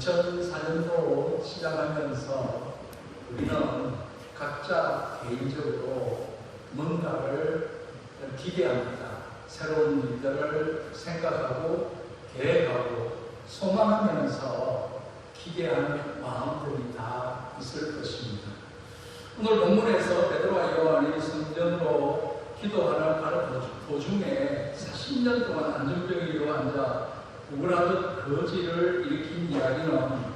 2004년도 시작하면서 우리는 각자 개인적으로 뭔가를 기대합니다. 새로운 일들을 생각하고 계획하고 소망하면서 기대하는 마음들이 다 있을 것입니다. 오늘 본문에서 베드로와 요한이 성전으로 기도하는 가는 도중에 40년 동안 안전병이로 앉아 우울하듯 거지를 일으킨 이야기는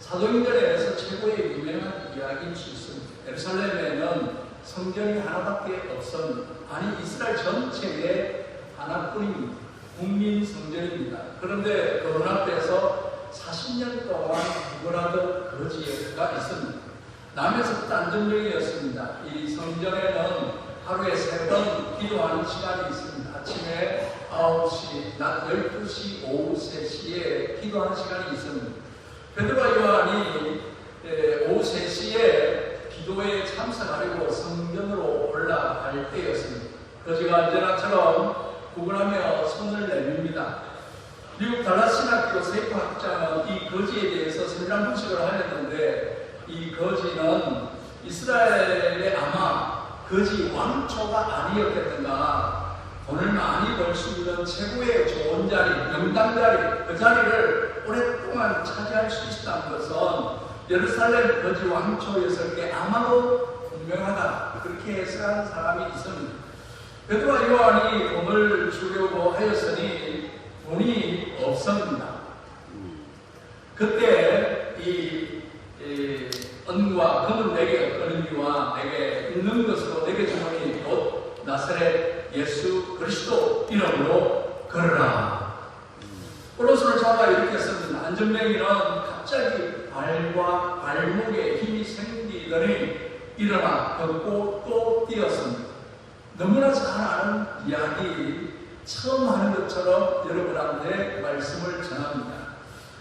사도행전에서 최고의 유명한 이야기일 수 있습니다. 예루살렘에는 성전이 하나밖에 없었는데 아니 이스라엘 전체에 하나뿐입니다. 국민 성전입니다. 그런데 그 눈앞에서 40년 동안 우울하듯 거지가 있습니다. 남에서부터 안전병이었습니다. 이 성전에는 하루에 세 번 기도하는 시간이 있습니다. 아침에 9시, 낮 12시, 오후 3시에 기도하는 시간이 있습니다. 베드로와 요한이 오후 3시에 기도에 참석하려고 성전으로 올라갈 때였습니다. 거지가 언제나처럼 구분하며 손을 내밉니다. 미국 달라스신학교 세파학자는 이 거지에 대해서 세밀한 분석을 하였는데 이 거지는 이스라엘의 아마 거지 왕초가 아니었겠는가 돈을 많이 벌 수 있는 최고의 좋은 자리, 명당 자리, 그 자리를 오랫동안 차지할 수 있다는 것은 예루살렘 거지 왕초였을 게 아마도 분명하다. 그렇게 해석하는 사람이 있습니다. 베드로와 요한이 돈을 주려고 하였으니 돈이 없습니다. 그때 이, 이 은과 금은 내게 은기와 내게 있는 것으로 내게 주노니 곧 나사렛 예수 그리스도 이름으로 걸어라. 오른손을 잡아 이렇게 씁니다. 안전뱅이는 갑자기 발과 발목에 힘이 생기더니 일어나 걷고 또 뛰었습니다. 너무나 잘 아는 이야기 처음 하는 것처럼 여러분한테 말씀을 전합니다.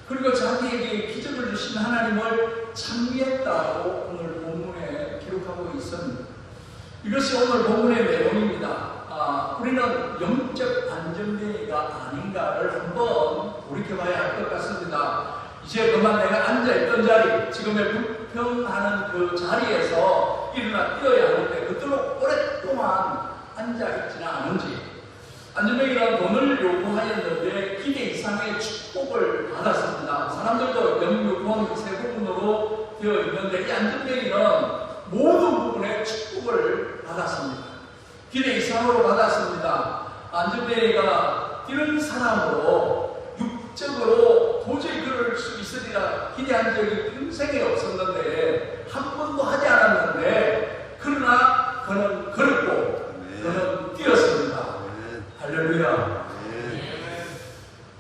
그리고 자기에게 기적을 주신 하나님을 찬미했다고 오늘 본문에 기록하고 있습니다. 이것이 오늘 본문의 내용입니다. 아, 우리는 영적 안전뱅이가 아닌가를 한번 돌이켜봐야 할 것 같습니다. 이제 그만 내가 앉아있던 자리, 지금의 불평하는 그 자리에서 일어나 뛰어야 하는데 그토록 오랫동안 앉아있지는 않은지 안전뱅이는 돈을 요구하였는데 기대 이상의 축복을 받았습니다. 사람들도 영육원 세 부분으로 되어 있는데 이 안전뱅이는 모든 부분에 축복을 받았습니다. 기대 이상으로 받았습니다. 안전뱅이가 뛰는 사람으로 육적으로 도저히 그럴 수 있으리라 기대한 적이 평생에 없었는데 한 번도 하지 않았는데 그러나 그는 걸고 그는 뛰었습니다. 할렐루야.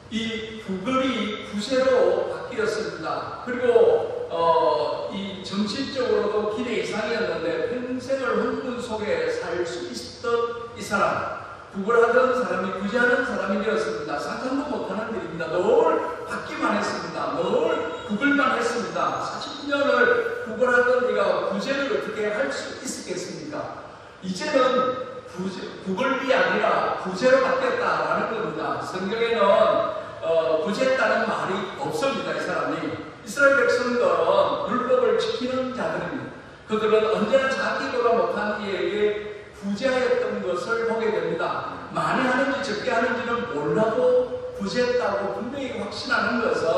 이 구걸이 구세로 바뀌었습니다. 그리고 어, 이 정신적으로도 기대 이상이었는데 평생을 흥분 속에 살 수 있었던 이 사람 구걸하던 사람이 구제하는 사람이 되었습니다. 상상도 못하는 일입니다. 늘 받기만 했습니다. 늘 구걸만 했습니다. 40년을 구걸하던 네가 구제를 어떻게 할 수 있었겠습니까? 이제는 구제, 구걸이 아니라 구제로 바뀌었다라는 겁니다. 성경에는 어, 구제했다는 말이 없습니다. 이 사람이 이스라엘 백성들은 율법을 지키는 자들입니다. 그들은 언제나 자기보다 못한 이에게 구제하였던 것을 보게 됩니다. 많이 하는지 적게 하는지는 몰라도 구제했다고 분명히 확신하는 것은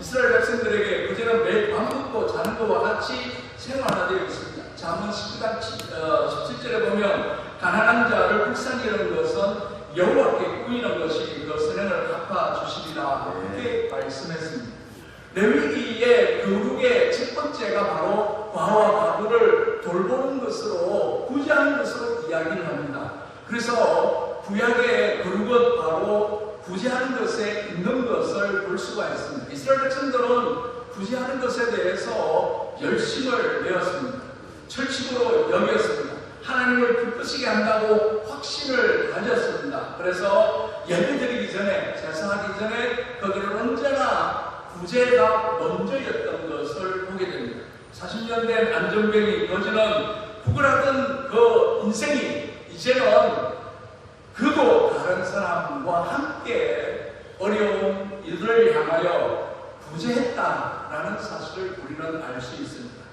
이스라엘 백성들에게 구제는 매일 밥 먹고 자는 것과 같이 생활화되어 있습니다. 잠언 10장 17절에 보면 가난한 자를 불쌍히하는 것은 여호와께 꾸이는 것이 그 선행을 갚아 주시리라 그렇게 말씀했습니다. 레위기의 교육의 첫 번째가 바로 과와 과부를 돌보는 것으로 구제하는 것으로 이야기를 합니다. 그래서 구약의 교육은 바로 구제하는 것에 있는 것을 볼 수가 있습니다. 이스라엘 백성들은 구제하는 것에 대해서 열심을 내었습니다. 철칙으로 여겼습니다. 하나님을 기쁘시게 한다고 확신을 가졌습니다. 그래서 예배 드리기 전에, 제사하기 전에 그들은 언제나 구제가 먼저였던 것을 보게 됩니다. 40년 된 안전병이 거지는 구걸하던 그 인생이 이제는 그도 다른 사람과 함께 어려운 일을 향하여 구제했다라는 사실을 우리는 알 수 있습니다.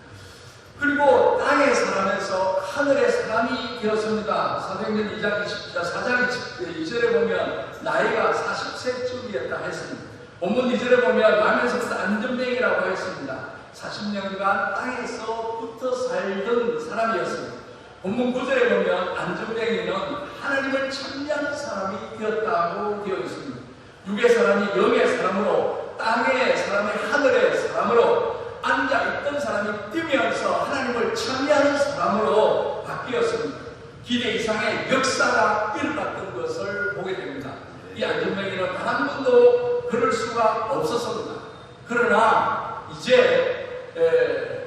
그리고 땅에 살아면서 하늘의 사람이 되었습니다. 사도행전 2장 20, 4장 2절에 보면 나이가 40세쯤이었다 했습니다. 본문 2절에 보면 나면서부터 안전뱅이라고 했습니다. 40년간 땅에서 붙어 살던 사람이었습니다. 본문 9절에 보면 안전뱅이는 하나님을 찬미하는 사람이 되었다고 되어 있습니다. 육의 사람이 영의 사람으로 땅의 사람이 하늘의 사람으로 앉아있던 사람이 뛰면서 하나님을 찬미하는 사람으로 바뀌었습니다. 기대 이상의 역사가 일어났던 것을 보게 됩니다. 이 안전뱅이는 단 한 번도 그럴 수가 없었습니다. 그러나 이제 에,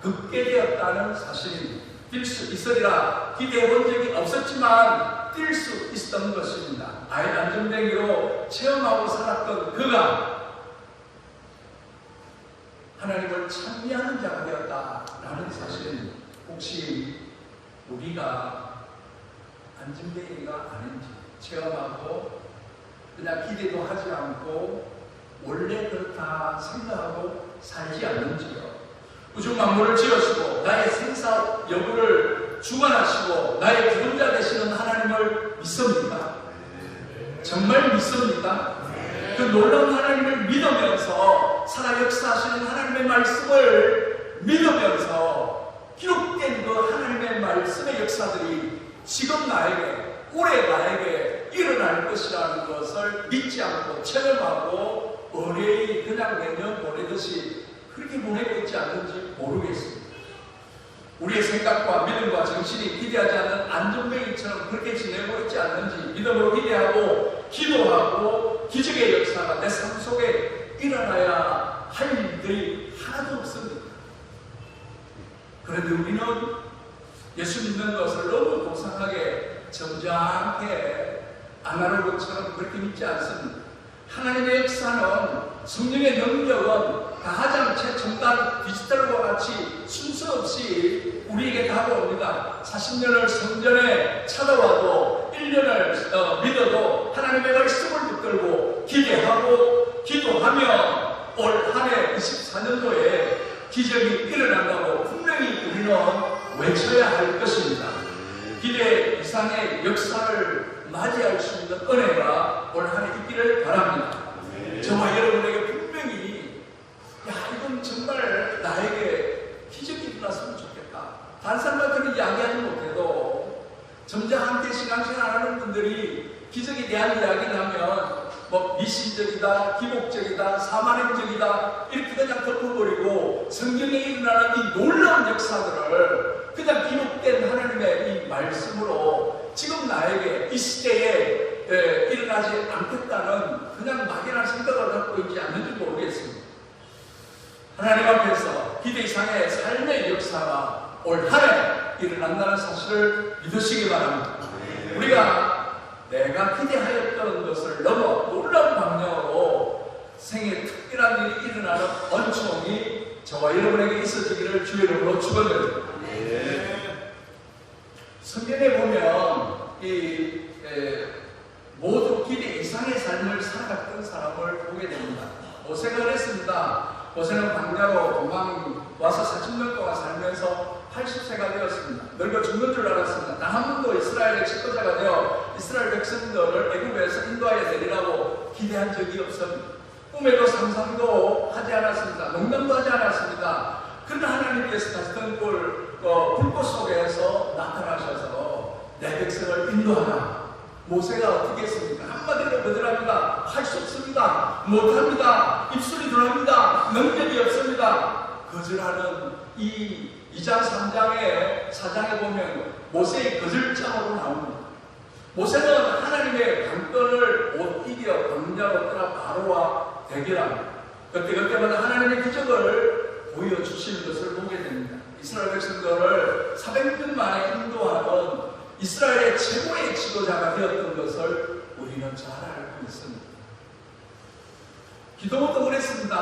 긋게 되었다는 사실이 뛸 수 있으리라 기대해 본 적이 없었지만 뛸 수 있었던 것입니다. 아예 안전뱅이로 체험하고 살았던 그가 하나님을 찬미하는 자가 되었다라는 사실은 혹시 우리가 안전뱅이가 아닌지 체험하고 그냥 기대도 하지 않고 원래 그렇다 생각하고 살지 않는지요. 우주 만물을 지으시고 나의 생사 여부를 주관하시고 나의 구원자 되시는 하나님을 믿습니까? 정말 믿습니까? 그 놀라운 하나님을 믿으면서 살아 역사하시는 하나님의 말씀을 믿으면서 기록된 그 하나님의 말씀의 역사들이 지금 나에게 올해 나에게 일어날 것이라는 것을 믿지 않고 체험하고 어뢰이 그냥 내년 보내듯이 그렇게 보내고 있지 않는지 모르겠습니다. 우리의 생각과 믿음과 정신이 기대하지 않는 안전뱅이처럼 그렇게 지내고 있지 않는지 믿음으로 기대하고 기도하고 기적의 역사가 내 삶 속에 일어나야 할 일들이 하나도 없습니다. 그런데 우리는 예수 믿는 것을 너무 도상하게 점잖게 아날로그처럼 그렇게 믿지 않습니다. 하나님의 역사는 성령의 능력은 가장 최첨단 디지털과 같이 순서 없이 우리에게 다가옵니다. 40년을 성전에 찾아와도 1년을 어, 믿어도 하나님의 말씀을 붙들고 기대하고 기도하며 올한해 24년도에 기적이 일어난다고 분명히 우리는 외쳐야 할 것입니다. 기대 이상의 역사를 수 있는 은혜가 올한해 있기를 바랍니다. 저와 여러분에게 분명히 야 이건 정말 나에게 기적이 일어났으면 좋겠다. 다른 사람들은 이야기하지 못해도 점잖게 신앙생활 하는 분들이 기적에 대한 이야기를 하면 뭐 미신적이다, 기복적이다, 사만행적이다 이렇게 그냥 덮어버리고 성경에 일어나는 이 놀라운 역사들을 그냥 기록된 하나님의 이 말씀으로 지금 나에게 이 시대에 에, 일어나지 않겠다는 그냥 막연한 생각을 갖고 있지 않는지 모르겠습니다. 하나님 앞에서 기대 이상의 삶의 역사가 올 한해 일어난다는 사실을 믿으시기 바랍니다. 우리가 내가 기대하였던 것을 넘어 놀라운 방향으로 생에 특별한 일이 일어나는 언총이 저와 여러분에게 있어지기를 주의 이름으로 축원드립니다. 성경에 보면 이 에, 모두 기대 이상의 삶을 살아갔던 사람을 보게 됩니다. 모세가 그랬습니다. 모세는 광야로 도망 와서 40년 동안 살면서 80세가 되었습니다. 늙어 죽는 줄 알았습니다. 단 한 번도 이스라엘의 지도자가 되어 이스라엘 백성들을 애굽에서 인도하여 내리라고 기대한 적이 없습니다. 꿈에도 상상도 하지 않았습니다. 농담도 하지 않았습니다. 그러나 하나님께서 같은 꿀, 어, 불꽃 속에서 나타나셔서 내 백성을 인도하라. 모세가 어떻게 했습니까? 한마디로 거절합니다. 할 수 없습니다. 못합니다. 입술이 들어갑니다. 능력이 없습니다. 거절하는 이 2장, 3장의 4장에 보면 모세의 거절장으로 나옵니다. 모세는 하나님의 강권을 못 이겨 광야로 떠나 바로와 대결합니다. 그때 그때마다 하나님의 기적을 보여주시는 것을 보게 됩니다. 이스라엘 백성들을 400년 만에 인도하던 이스라엘의 최고의 지도자가 되었던 것을 우리는 잘 알고 있습니다. 기도도 그랬습니다.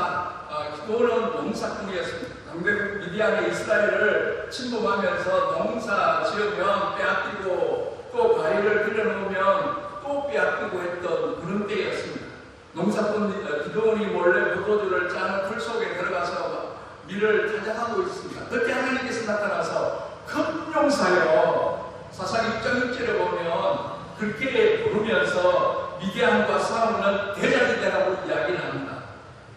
아, 기도는 농사꾼이었습니다. 강대국 미디안이 이스라엘을 침범하면서 농사 지으면 빼앗기고 또 과일을 들여놓으면 또 빼앗기고 했던 그런 때였습니다. 농사꾼 어, 기도원이 몰래 포도주를 짜는 풀 속에 들어가서 밀을 타작하고 있습니다. 그때 하나님께서 나타나서 큰 용사여 사상 6장 6절에 보면 그렇게 부르면서 미디안과 싸우는 대장이 되라고 이야기를 합니다.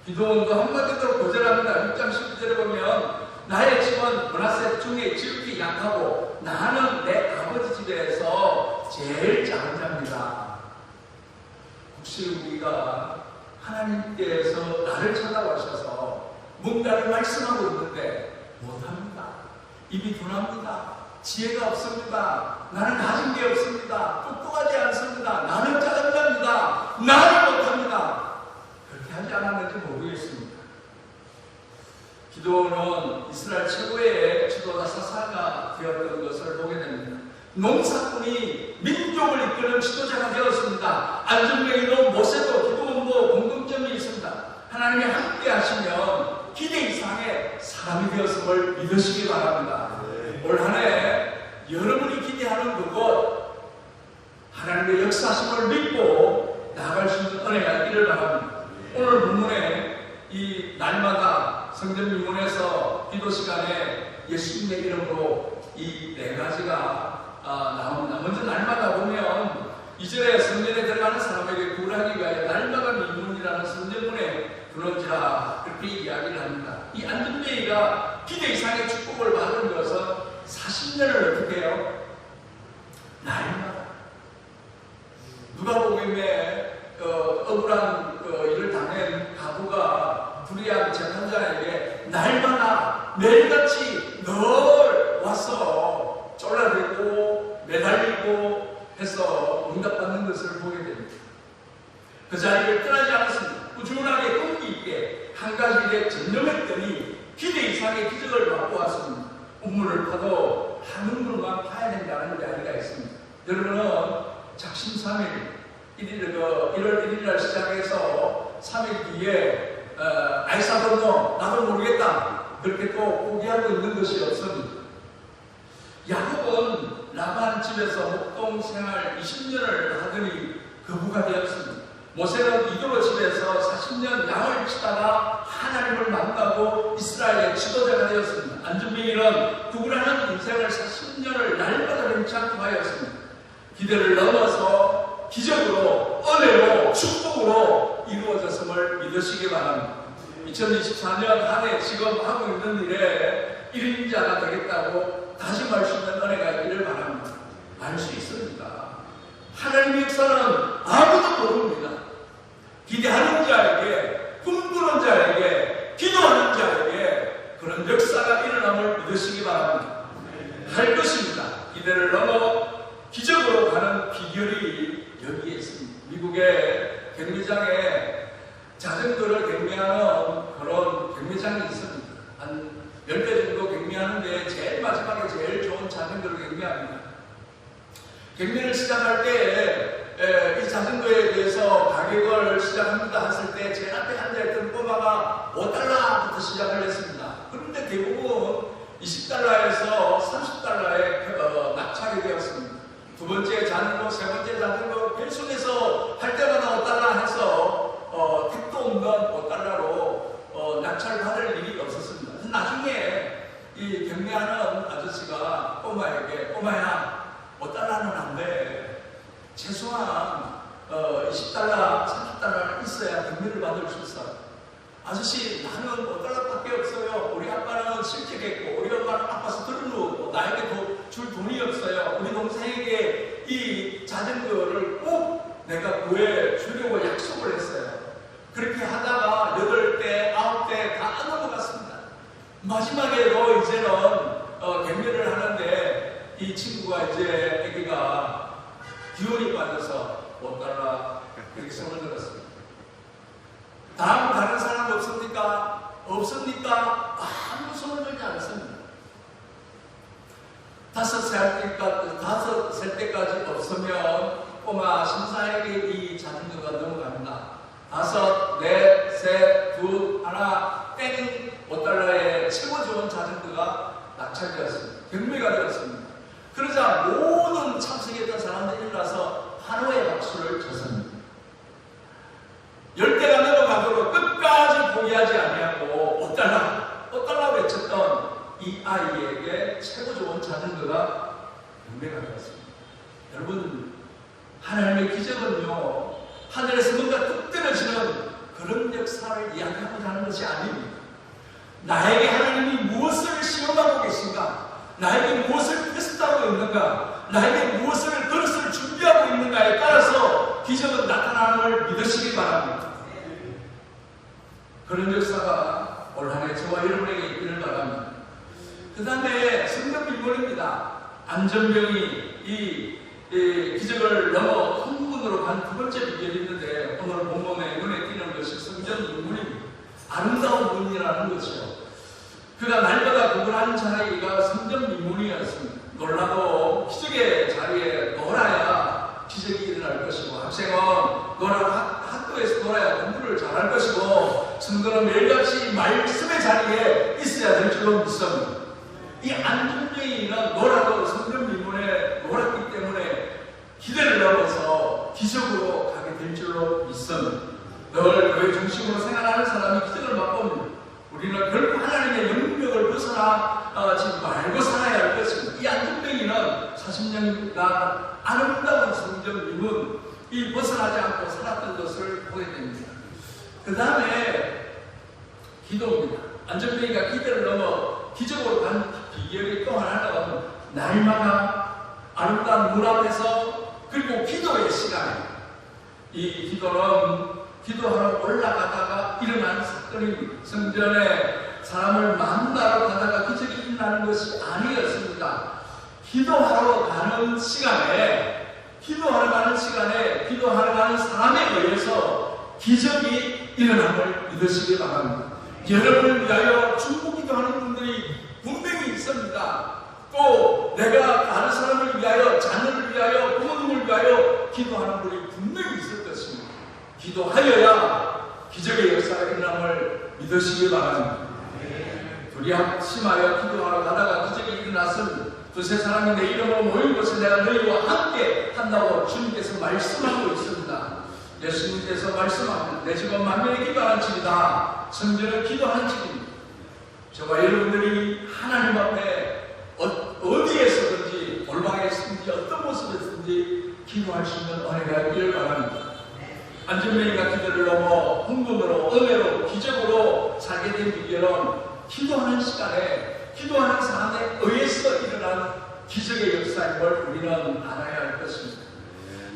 기도원도 한마디도 거절합니다. 6장 12절에 보면 나의 집은 문하세 중에 지극히 약하고 나는 내 아버지 집에서 제일 작은 자입니다. 혹시 우리가 하나님께서 나를 찾아오셔서 뭔가를 말씀하고 있는데 못합니다. 입이 둔합니다. 지혜가 없습니다. 나는 가진 게 없습니다. 똑똑하지 않습니다. 나는 자입니다. 나는 못합니다. 그렇게 하지 않았는지 모르겠습니다. 기도는 이스라엘 최고의 지도자 사사가 되었던 것을 보게 됩니다. 농사꾼이 민족을 이끄는 지도자가 되었습니다. 안전뱅이도 모세도 기도원도 공통점이 있습니다. 하나님이 함께 하시면 기대 이상의 사람이 되었음을 믿으시기 바랍니다. 올 한해 여러분이 기대하는 그곳 하나님의 역사심을 믿고 나아갈 수 있는 은혜가 있기를 바랍니다. 오늘 본문에 이 날마다 성전 민문에서 기도 시간에 예수님의 이름으로 이 네 가지가 아, 나옵니다. 먼저 날마다 보면 이전에 성전에 들어가는 사람에게 구하기 위하여 날마다 민문이라는 성전문에 들어오지라 그렇게 이야기를 합니다. 이 안전뱅이가 기대 이상의 축복을 받은 것은 40년을 어떻게 해요? 날마다 누가복음에 어, 억울한 어, 일을 당한 가부가 불의한 재판장에게 날마다 매일같이 늘 와서 쫄라대고 매달리고 해서 응답받는 것을 보게 됩니다. 그 자리를 떠나지 않았습니다. 꾸준하게 끈기 있게 한 가지 일에 전념했더니 기대 이상의 기적을 받고 왔습니다. 운문을 파도 한 눈물만 파야 된다는 이야기가 있습니다. 여러분은 작심삼일 1일, 그 1월 1일 날 시작해서 3일 뒤에 어, 아이사도노 나도 모르겠다 그렇게 또 포기하고 있는 것이 없습니다. 야곱은 라반 집에서 목동 생활 20년을 하더니 거부가 되었습니다. 모세는 이도로 집에서 40년 양을 치다가 하나님을 만나고 이스라엘의 지도자가 되었습니다. 안준빈이는 누구라는 인생을 40년을 날마다 괜찮고 하였습니다. 기대를 넘어서 기적으로 은혜로 축복으로 이루어졌음을 믿으시기 바랍니다. 2024년 한 해 지금 하고 있는 일에 1인자가 되겠다고 다짐할 수 있는 은혜가 있기를 바랍니다. 알 수 있습니다. 하나님의 역사는 아무도 모릅니다. 기대하는 자에게, 꿈꾸는 자에게, 기도하는 자에게 그런 역사가 일어남을 믿으시기 바랍니다. 할 것입니다. 기대를 넘어 기적으로 가는 비결이 여기에 있습니다. 미국의 경기장에 자전거를 경매하는 그런 경매장이 있습니다. 한 10대 정도 경매하는데 제일 마지막에 제일 좋은 자전거를 경매합니다. 경매를 시작할 때 이 자전거에 대해서 가격을 시작합니다 했을 때제앞에 앉아있던 꼬마가 5달러부터 시작을 했습니다. 그런데 대부분 20달러에서 30달러에 어, 낙찰이 되었습니다. 두 번째 자전거, 세 번째 자전거 계속해서 할 때마다 5달러 해서 어, 택도 없는 5달러로 어, 낙찰받을 일이 없었습니다. 나중에 이 경매하는 아저씨가 꼬마에게 꼬마야 5달러는 안 돼. 최소한 어, 20달러, 30달러는 있어야 경매를 받을 수 있어. 아저씨 나는 5달러밖에 없어요. 우리 아빠는 실직했고 우리 엄마는 아파서 들어누웠고 나에게 도, 줄 돈이 없어요. 우리 동생에게 이 자전거를 꼭 내가 구해 주려고 약속을 했어요. 그렇게 하다가 8대, 9대 다 넘어갔습니다. 마지막에도 이제는 어, 경매를 하는데 이 친구가 이제 애기가 기운이 빠져서 5달러 그렇게 손을 들었습니다. 다음 다른 사람 없습니까? 없습니까? 아무 손을 들지 않습니다. 다섯 살 때까지, 다섯 살 때까지 없으면 꼬마 심사에게 이 자전거가 넘어갑니다. 다섯, 넷, 셋, 둘, 하나, 땡! 5달러의 최고 좋은 자전거가 낙찰되었습니다. 경매가 되었습니다. 그러자 모든 참석했던 사람들이 일어나서 환호의 박수를 쳤습니다. 열 아이에게 최고 좋은 자전거가 경배가 되었습니다. 여러분, 하나님의 기적은요, 하늘에서 뭔가 뚝 떨어지는 그런 역사를 이야기하고자 하는 것이 아닙니다. 나에게 하나님이 무엇을 시험하고 계신가? 나에게 무엇을 테스트하고 있는가? 나에게 무엇을 그릇을 준비하고 있는가에 따라서 기적은 나타남을 믿으시기 바랍니다. 그런 역사가 올 한해 저와 여러분에게 있기를 바랍니다. 그 다음에 성경 일본입니다. 안전병이 이, 이 기적을 넘어 흥분으로 간 두 번째 비결이 있는데 오늘 본문에 눈에 띄는 것이 성전 인물입니다. 아름다운 문이라는 것이요. 그가 날마다 구분하는 자리가 성전 민문이었습니다. 놀라도 기적의 자리에 놀아야 기적이 일어날 것이고 학생은 놀아 학교에서 놀아야 공부를 잘할 것이고 성도는 매일같이 말씀의 자리에 있어야 될 줄로 믿습니다. 이 안중뱅이는 놀아도 성전 민문에 놀았기 때문에 기대를 넘어서 기적으로 가게 될 줄로 믿습니다. 늘 교회 중심으로 생활하는 사람이 기적을 맛봅니다. 우리는 결국 하나님의 벗어나 어, 말고 살아야 할 것입니다. 이 안중뱅이는 40년간 아름다운 성전 민문 이 벗어나지 않고 살았던 것을 보게 됩니다. 그 다음에 기도입니다. 안전뱅이가 기대를 넘어 기적으로 간 비결이 또 하나는 날마다 아름다운 문 앞에서 그리고 기도의 시간. 이 기도는 기도하러 올라가다가 일어난 사건이 성전에 사람을 만나러 가다가 기적이 일어나는 것이 아니었습니다. 기도하러 가는 시간에 기도하러 가는 시간에 기도하러 가는 사람에 의해서 기적이 일어남을 믿으시기 바랍니다. 여러분을 위하여 중보기도 하는 분들이 분명히 있습니다. 또 내가 다른 사람을 위하여 자녀를 위하여 부모님을 위하여 기도하는 분이 분명히 있을 것입니다. 기도하여야 기적의 역사가 일어남을 믿으시기 바랍니다. 둘이 합심하여 기도하러 가다가 기적이 일어났음 두세 사람이 내 이름으로 모인 곳에 내가 너희와 함께 한다고 주님께서 말씀하고 있습니다. 예수님께서 말씀합니다. 내 집은 만민의 기도하는 집이다. 성전은 기도하는 집입니다. 저와 여러분들이 하나님 앞에 어, 디에서든지 골방에서든지 어떤 모습에서든지 기도할 수 있는 은혜가 있기를 바랍니다. 안전뱅이가 기도를 넘어 흥분으로 은혜로 기적으로 살게 된 비결은 기도하는 시간에 기도하는 사람에 의해서 일어난 기적의 역사인 걸 우리는 알아야 할 것입니다.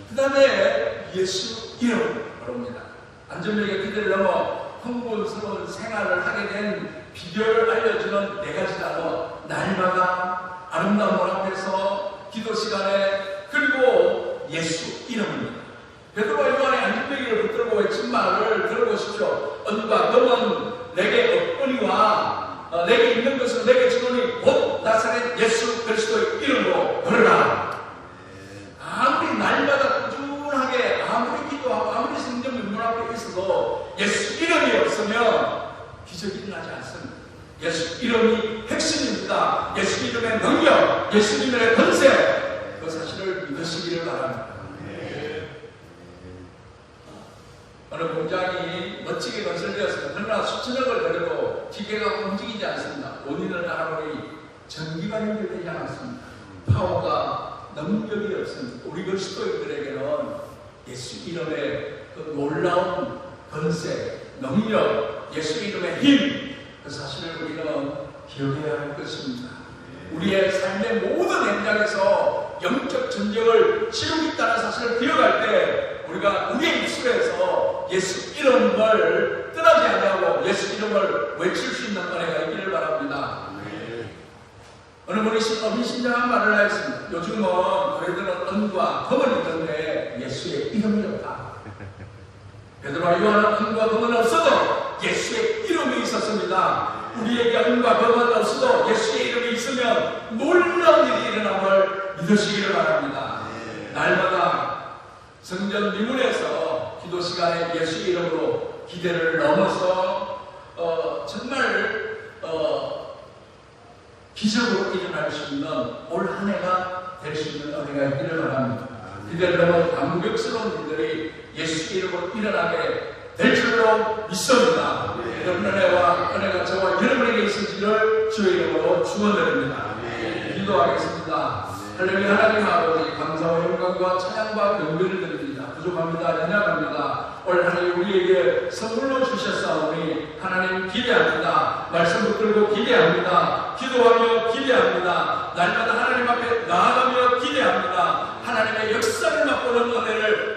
그 다음에 예수 이름 바랍니다. 안전뱅이가 기도를 넘어 흥분스러운 생활을 하게 된 비결을 알려주는 네 가지 단어 날마다 아름다운 문 앞에서 기도 시간에 그리고 예수 이름입니다. 베드로가 요한의 안전뱅이를 붙들고 외친 말을 들어보십시오. 언과 너는 내게 없거니와 어, 내게 있는 것은 내게 주노니 곧 나사렛 예수 그리스도의 이름으로 걸어라. 아무리 날마다 꾸준하게 아무리 기도하고 아무리 성경 문 앞에 있어도 예수 이름이 없으면 기적이 일어나지 않습니다. 예수 이름이 핵심입니다. 예수 이름의 능력, 예수 이름의 권세 그 사실을 믿으시기를 바랍니다. 어느 공장이 멋지게 건설되었습니다. 그러나 수천억을 들여도 기계가 움직이지 않습니다. 원인을 알아보니 전기가 연결되지 않았습니다. 파워가 능력이 없습니다. 우리 그리스도인들에게는 예수 이름의 그 놀라운 권세, 능력, 예수 이름의 힘, 그 사실을 우리는 기억해야 할 것입니다. 우리의 삶의 모든 현장에서 영적 전쟁을 치르겠다는 사실을 기억할 때 우리가 우리의 입술에서 예수 이름을 떠나지 않냐고 예수 이름을 있는 은혜가 있기를 바랍니다. 어느 분이 어미신장한 말을 하였습니다. 요즘은 교회들은 은과 금은 있는데 예수의 이름이 없다. 베드로와 요한은 은과 금은 없어도 예수의 이름이 있었습니다. 우리에게 은과 금은 없어도 예수의 이름이 있으면 놀라운 일이 일어남을 믿으시기를 바랍니다. 날마다 성전 미문에서 기도 시간에 예수 이름으로 기대를 넘어서 어, 정말 어, 기적으로 일어날 수 있는 올 한 해가 될 수 있는 은혜가 있기를 바랍니다. 넘어 감격스러운 일들이 예수 이름으로 일어나게 될 줄로 믿습니다. 이런 은혜와 은혜가 저와 여러분에게 있으시기를 주의 이름으로 축원드립니다. 기도하겠습니다. 할렐루야 하나님 아버지 감사와 영광과 찬양과 경배를 드립니다. 부족합니다. 연약합니다. 오늘 하나님 우리에게 선물로 주셨사오니 하나님 기대합니다. 말씀 붙들고 기대합니다. 기도하며 기대합니다. 날마다 하나님 앞에 나아가며 기대합니다. 하나님의 역사를 맛보는 은혜를